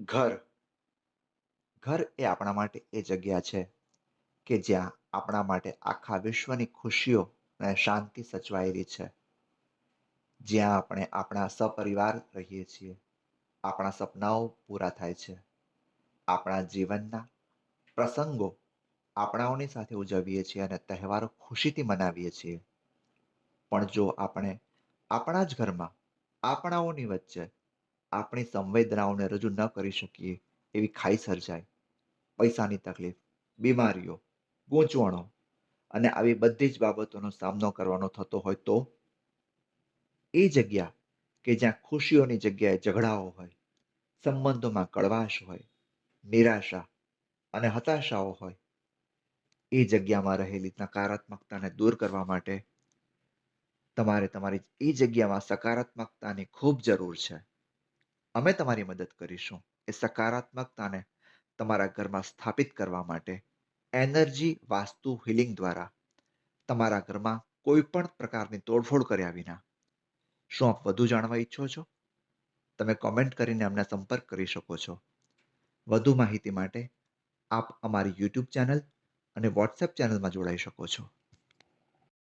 ઘર. ઘર એ આપણા માટે એ જગ્યા છે કે જ્યાં આપણા માટે આખા વિશ્વની ખુશીઓ અને શાંતિ સચવાયેલી છે. જ્યાં આપણે આપણા સપરિવાર રહીએ છીએ. આપણા સપનાઓ પૂરા થાય છે. આપણા જીવનના પ્રસંગો આપણાઓની સાથે ઉજવીએ છીએ અને તહેવારો ખુશીથી મનાવીએ છીએ. પણ જો આપણે આપણા જ ઘરમાં આપણાઓની વચ્ચે આપણી સંવેદનાઓને રજૂ ન કરી શકીએ એવી ખાઈ સર્જાય. પૈસાની તકલીફ, બીમારીઓ, ગૂંચવણો અને આવી બધી જ બાબતોનો સામનો કરવાનો થતો હોય તો? એ જગ્યા કે જ્યાં ખુશીઓની જગ્યાએ ઝઘડાઓ હોય, સંબંધોમાં કડવાશ હોય, નિરાશા અને હતાશાઓ હોય, એ જગ્યામાં રહેલી નકારાત્મકતાને દૂર કરવા માટે તમારે તમારી એ જગ્યામાં સકારાત્મકતાની ખૂબ જરૂર છે. અમે તમારી મદદ કરીશું. એ સકારાત્મકતાને તમારા ઘરમાં સ્થાપિત કરવા માટે એનર્જી વાસ્તુ હિલિંગ દ્વારા તમારા ઘરમાં કોઈ પણ પ્રકારની તોડફોડ કર્યા વિના. શું આપ વધુ જાણવા ઈચ્છો છો? તમે કોમેન્ટ કરીને અમને સંપર્ક કરી શકો છો. વધુ માહિતી માટે આપ અમારી યુટ્યુબ ચેનલ અને વોટ્સએપ ચેનલમાં જોડાઈ શકો છો.